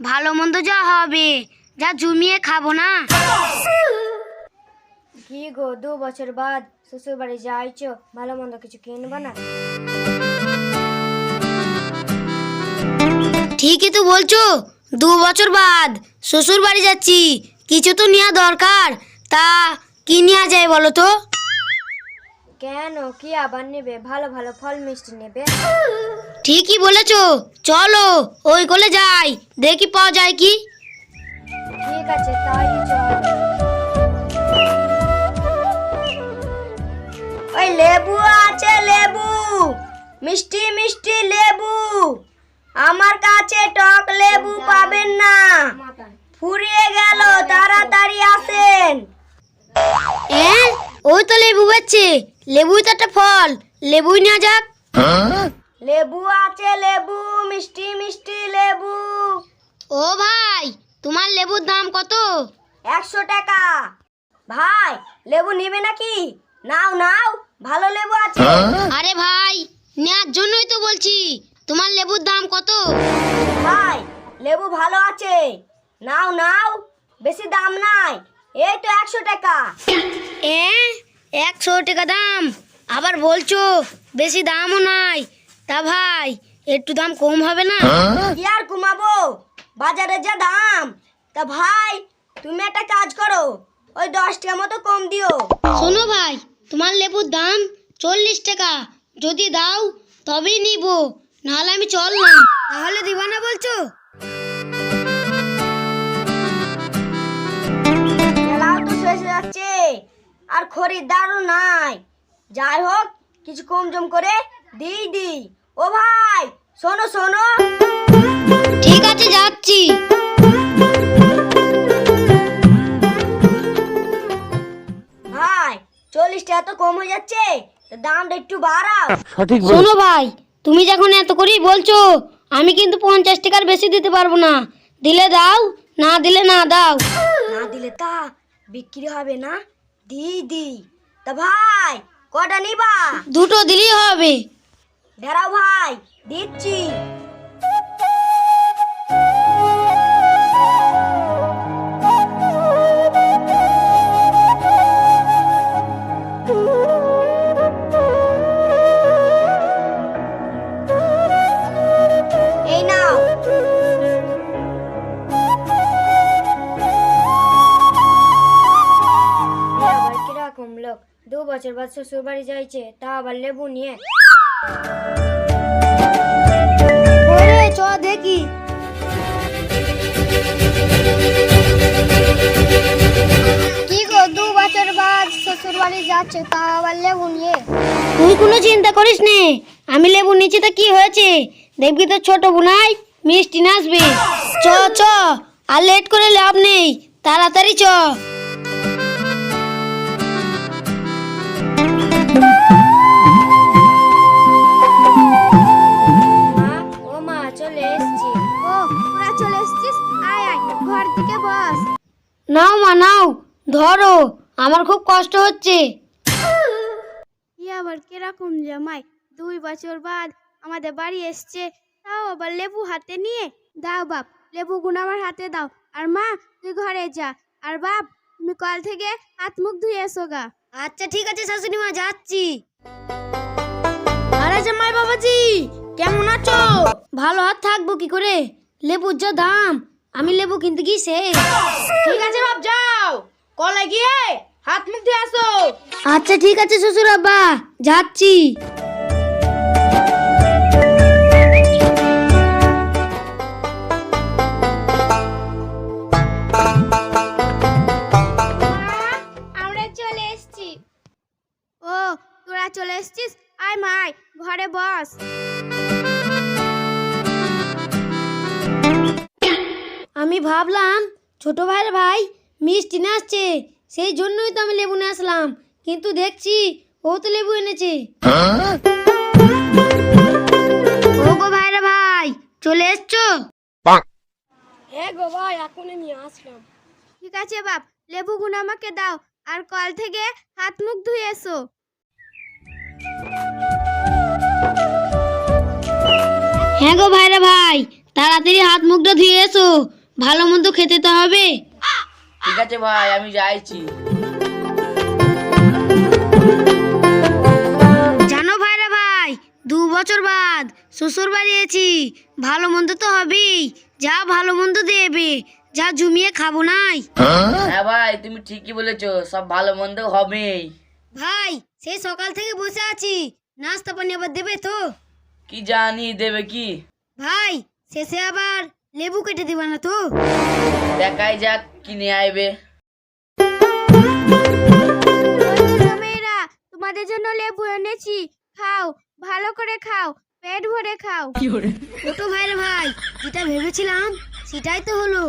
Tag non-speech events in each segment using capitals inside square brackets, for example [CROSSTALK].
ভালো মন্দ যা হবে যা জমিয়ে খাব না। কি গো দু বছর বাদ শ্বশুর বাড়ি যাইছো ভালো মন্দ কিছু কিনবা না? ঠিকই তো বলছো দু বছর বাদ শ্বশুর বাড়ি যাচ্ছি কিছু তো নেওয়া দরকার তা কি নেওয়া যায় বলো তো? কেন কি আবার নেবে? ভালো ভালো ফল মিষ্টি নেবে? ঠিকই বলেছ। চলো ওই কোলে যাই। দেখি পাওয়া যায় কি? ঠিক আছে তাই চল। ওই লেবু আছে লেবু। মিষ্টি মিষ্টি লেবু। আমার কাছে টক লেবু পাবেন না। ফুরিয়ে গেল তাড়াতাড়ি আসেন। এ ওই তো লেবু বেচছে। লেবুই তো একটা ফল। লেবুই নেওয়া যাক। লেবু আছে লেবু মিষ্টি মিষ্টি লেবু। ও ভাই তোমার লেবুর দাম কত? একশো টাকা। ভাই লেবু নিবে নাকি? নাও নাও ভালো লেবু আছে। আরে ভাই নেওয়ার জন্যই তো বলছি তোমার লেবুর দাম কত? ভাই লেবু ভালো আছে। নাও নাও বেশি দাম নাই। এই তো একশো টাকা। এ একশো টাকা দাম। আবার বলছো বেশি দামও নাই। তা ভাই একটু দাম কম হবে না? কি আর কমাবো? বাজারে যা দাম। তা ভাই তুমি একটা কাজ করো ওই দশ টাকা মতো কম দিও। শোনো ভাই তোমার লেবুর দাম চল্লিশ টাকা। যদি দাও তবেই নিব। নাহলে আমি চললাম। তাহলে দিবা না বলছো? মেলাও তো শেষ হয়ে যাচ্ছে আর খরিদ্দারও নাই। যাই হোক কিছু কম জম করে দিই দিই। ও ভাই শোনো শোনো। ঠিক আছে যাচ্ছি। ভাই চল্লিশ টাকা তো কম হয়ে যাচ্ছে তো দামটা একটু বাড়াও। শোনো ভাই তুমি যখন এত করেই বলছো আমি কিন্তু পঞ্চাশ টাকার বেশি দিতে পারব না। দিলে দাও না দিলে না দাও। না দিলে তা বিক্রি হবে না দি দি তা ভাই কটা নিবা? দুটো দিলেই হবে। দাঁড়াও ভাই দিচ্ছি। দু বছর বাদ শ্বশুর বাড়ি যাইছে তা আবার লেবু নিয়ে। ওরে চ দেখি। কি গো দু বছর বাদ শ্বশুর বাড়ি যাচ্ছে তা আবার লেবু নিয়ে? তুই কোনো চিন্তা করিস নে আমি লেবু নিচে তো কি হয়েছে? দেখবি তো ছোট বোনাই মিষ্টি নাচবে। চ চ আর লেট করে লাভ নেই তাড়াতাড়ি চ। বস। নাও মা নাও ধরো আমার খুব কষ্ট হচ্ছে। ই আবার কীরকম জামাই দুই বছর বাদ আমাদের বাড়ি এসছে তাও আবার লেবু হাতে নিয়ে। দাও বাপ লেবু গুণ আমার হাতে দাও। আর মা তুই ঘরে যা। আর বাপ তুমি কল থেকে হাত মুখ ধুয়ে এসো গা। আচ্ছা ঠিক আছে শাশুড়ি মা যাচ্ছি। আরে জামাই বাবাজি কেমন আছো? ভালো হাত থাকব কি করে? লেবুর যা দাম আমি লেবু কিনতে গিয়ে শেষ ঠিক আছে বাপ যাও। কলে গিয়ে হাত মুখ ধুয়ে আসো। আচ্ছা ঠিক আছে শ্বশুর আব্বা যাচ্ছি আমরা চলে এসেছি। ও তোরা চলে এসেছিস? আয় মাই ঘরে বস। আমি ভাবলাম ছোট ভাইয়ের ভাই মিষ্টি না আসছে সেই জন্যই তো আমি লেবু নিয়ে আসলাম। কিন্তু দেখছি ও তো লেবু এনেছে। ও গো ভাইরা ভাই চলে এসছো? হ্যাঁ গো ভাই এখনই নিয়ে আসলাম। ঠিক আছে বাপ লেবু গুণ আমাকে দাও আর কল থেকে হাত মুখ ধুয়ে এসো। হ্যাঁ গো ভাইরা ভাই তাড়াতাড়ি হাত মুখটা ধুয়ে এসো। ভালো মন্দ খেতে তো হবে। ঠিক আছে ভাই আমি যাইছি। জানো ভাইরা ভাই দু বছর বাদ শ্বশুর বাড়ি এসেছি ভালো মন্দ তো হবেই। যা ভালো মন্দ দেবে যা জমিয়ে খাব নাই। হ্যাঁ ভাই তুমি ঠিকই বলেছ সব ভালো মন্দ হবেই। ভাই সেই সকাল থেকে বসে আছি। নাস্তা পানি আবার দেবে তো? কি জানি দেবে কি? ভাই শেষে আবার লেবু কেটে দিবা না তো? দেখাই যাক কিনে আইবে। মেয়েরা তোমাদের জন্য লেবু এনেছি। খাও ভালো করে খাও পেট ভরে খাও। ছোট ভাইরে ভাই যেটা ভেবেছিলাম সেটাই তো হলো।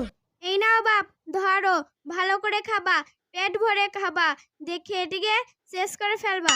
এই নাও বাপ ধরো ভালো করে খাবা পেট ভরে খাবা দেখে এটিকে শেষ করে ফেলবা।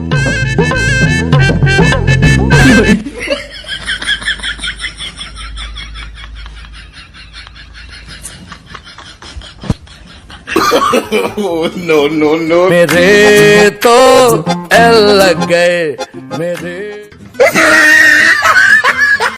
no, [LAUGHS] no, no. मेरे तो एल लग गए मेरे